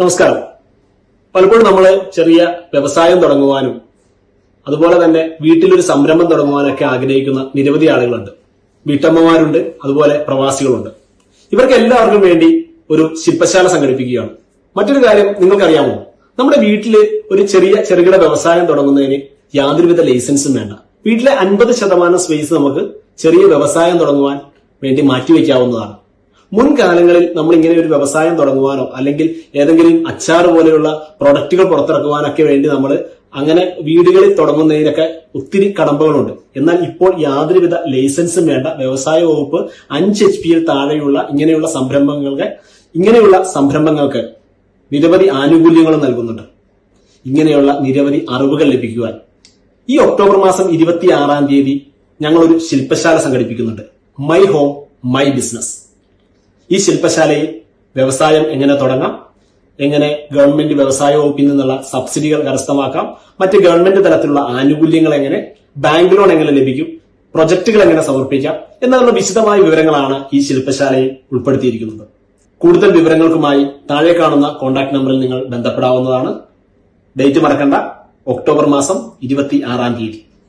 നമസ്കാരം. പലപ്പോഴും നമ്മൾ ചെറിയ വ്യവസായം തുടങ്ങുവാനും അതുപോലെ തന്നെ വീട്ടിലൊരു സംരംഭം തുടങ്ങുവാനൊക്കെ ആഗ്രഹിക്കുന്ന നിരവധി ആളുകളുണ്ട്. വീട്ടമ്മമാരുണ്ട് അതുപോലെ പ്രവാസികളുണ്ട്. ഇവർക്ക് എല്ലാവർക്കും വേണ്ടി ഒരു ശില്പശാല സംഘടിപ്പിക്കുകയാണ്. മറ്റൊരു കാര്യം നിങ്ങൾക്കറിയാമോ? നമ്മുടെ വീട്ടിൽ ഒരു ചെറിയ ചെറുകിട വ്യവസായം തുടങ്ങുന്നതിന് യാതൊരുവിധ ലൈസൻസും വേണ്ട. വീട്ടിലെ അൻപത് ശതമാനം സ്പേസ് നമുക്ക് ചെറിയ വ്യവസായം തുടങ്ങുവാൻ വേണ്ടി മാറ്റിവെക്കാവുന്നതാണ്. മുൻകാലങ്ങളിൽ നമ്മൾ ഇങ്ങനെ ഒരു വ്യവസായം തുടങ്ങുവാനോ അല്ലെങ്കിൽ ഏതെങ്കിലും അച്ചാർ പോലെയുള്ള പ്രൊഡക്റ്റുകൾ പുറത്തിറക്കുവാനൊക്കെ വേണ്ടി നമ്മൾ അങ്ങനെ വീടുകളിൽ തുടങ്ങുന്നതിനൊക്കെ ഒത്തിരി കടമ്പകളുണ്ട്. എന്നാൽ ഇപ്പോൾ യാതൊരുവിധ ലൈസൻസും വേണ്ട വ്യവസായ വകുപ്പ് അഞ്ച് എച്ച് പിയിൽ താഴെയുള്ള ഇങ്ങനെയുള്ള സംരംഭങ്ങൾക്ക് ഇങ്ങനെയുള്ള സംരംഭങ്ങൾക്ക് നിരവധി ആനുകൂല്യങ്ങൾ നൽകുന്നുണ്ട്. ഇങ്ങനെയുള്ള നിരവധി അറിവുകൾ ലഭിക്കുവാൻ. ഈ ഒക്ടോബർ മാസം ഇരുപത്തി ആറാം തീയതി ഞങ്ങളൊരു ശില്പശാല സംഘടിപ്പിക്കുന്നുണ്ട്. My home my business. ഈ ശില്പശാലയിൽ വ്യവസായം എങ്ങനെ തുടങ്ങാം? എങ്ങനെ ഗവൺമെന്റ് വ്യവസായ വകുപ്പിൽ നിന്നുള്ള സബ്സിഡികൾ കരസ്ഥമാക്കാം? മറ്റ് ഗവൺമെന്റ് തലത്തിലുള്ള ആനുകൂല്യങ്ങൾ എങ്ങനെ? ബാങ്ക് ലോൺ എങ്ങനെ ലഭിക്കും? പ്രൊജക്ടുകൾ എങ്ങനെ സമർപ്പിക്കാം? എന്നുള്ള വിശദമായ വിവരങ്ങളാണ് ഈ ശില്പശാലയിൽ ഉൾപ്പെടുത്തിയിരിക്കുന്നത്. കൂടുതൽ വിവരങ്ങൾക്കുമായി താഴെ കാണുന്ന കോൺടാക്ട് നമ്പറിൽ നിങ്ങൾ ബന്ധപ്പെടാവുന്നതാണ്. ഡേറ്റ് മറക്കണ്ട. ഒക്ടോബർ മാസം ഇരുപത്തി ആറാം തീയതി.